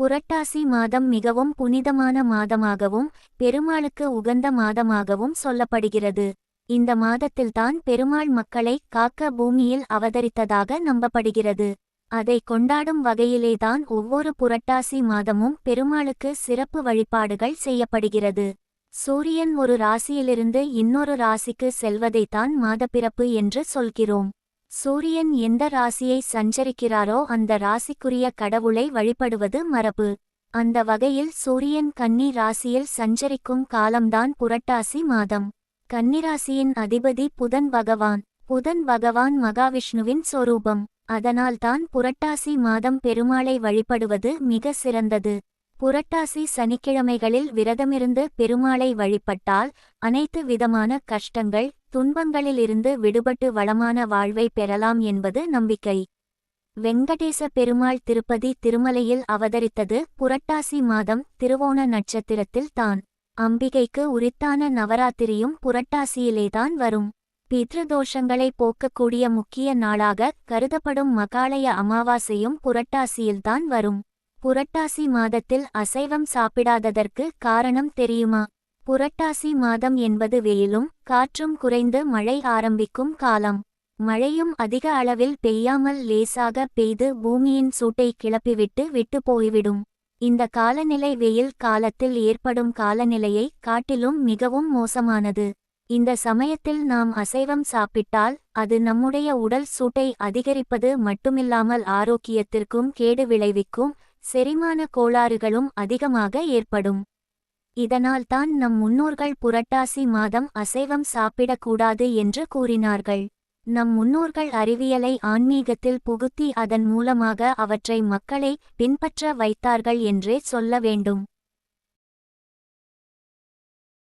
புரட்டாசி மாதம் மிகவும் புனிதமான மாதமாகவும் பெருமாளுக்கு உகந்த மாதமாகவும் சொல்லப்படுகிறது. இந்த மாதத்தில்தான் பெருமாள் மக்களை காக்க பூமியில் அவதரித்ததாக நம்பப்படுகிறது. அதை கொண்டாடும் வகையிலேதான் ஒவ்வொரு புரட்டாசி மாதமும் பெருமாளுக்கு சிறப்பு வழிபாடுகள் செய்யப்படுகிறது. சூரியன் ஒரு ராசியிலிருந்து இன்னொரு ராசிக்கு செல்வதைத்தான் மாதப்பிறப்பு என்று சொல்கிறோம். சூரியன் எந்த ராசியை சஞ்சரிக்கிறாரோ அந்த ராசிக்குரிய கடவுளை வழிபடுவது மரபு. அந்த வகையில் சூரியன் கன்னி ராசியில் சஞ்சரிக்கும் காலம்தான் புரட்டாசி மாதம். கன்னிராசியின் அதிபதி புதன் பகவான். புதன் பகவான் மகாவிஷ்ணுவின் சொரூபம். அதனால்தான் புரட்டாசி மாதம் பெருமாளை வழிபடுவது மிக சிறந்தது. புரட்டாசி சனிக்கிழமைகளில் விரதமிருந்து பெருமாளை வழிபட்டால் அனைத்து விதமான கஷ்டங்கள் துன்பங்களிலிருந்து விடுபட்டு வளமான வாழ்வை பெறலாம் என்பது நம்பிக்கை. வெங்கடேச பெருமாள் திருப்பதி திருமலையில் அவதரித்தது புரட்டாசி மாதம் திருவோண நட்சத்திரத்தில் தான். அம்பிகைக்கு உரித்தான நவராத்திரியும் புரட்டாசியிலேதான் வரும். பித்ருதோஷங்களை போக்கக்கூடிய முக்கிய நாளாக கருதப்படும் மகாலய அமாவாசையும் புரட்டாசியில்தான் வரும். புரட்டாசி மாதத்தில் அசைவம் சாப்பிடாததற்கு காரணம் தெரியுமா? புரட்டாசி மாதம் என்பது வெயிலும் காற்றும் குறைந்து மழை ஆரம்பிக்கும் காலம். மழையும் அதிக அளவில் பெய்யாமல் லேசாக பெய்து பூமியின் சூட்டை கிளப்பிவிட்டு விட்டு போய்விடும். இந்த காலநிலை வெயில் காலத்தில் ஏற்படும் காலநிலையை காட்டிலும் மிகவும் மோசமானது. இந்த சமயத்தில் நாம் அசைவம் சாப்பிட்டால் அது நம்முடைய உடல் சூட்டை அதிகரிப்பது மட்டுமில்லாமல் ஆரோக்கியத்திற்கும் கேடு விளைவிக்கும் செரிமான கோளாறுகளும் அதிகமாக ஏற்படும். இதனால்தான் நம் முன்னோர்கள் புரட்டாசி மாதம் அசைவம் சாப்பிடக்கூடாது என்று கூறினார்கள். நம் முன்னோர்கள் அறிவியலை ஆன்மீகத்தில் புகுத்தி அதன் மூலமாக அவற்றை மக்களை பின்பற்ற வைத்தார்கள் என்றே சொல்ல வேண்டும்.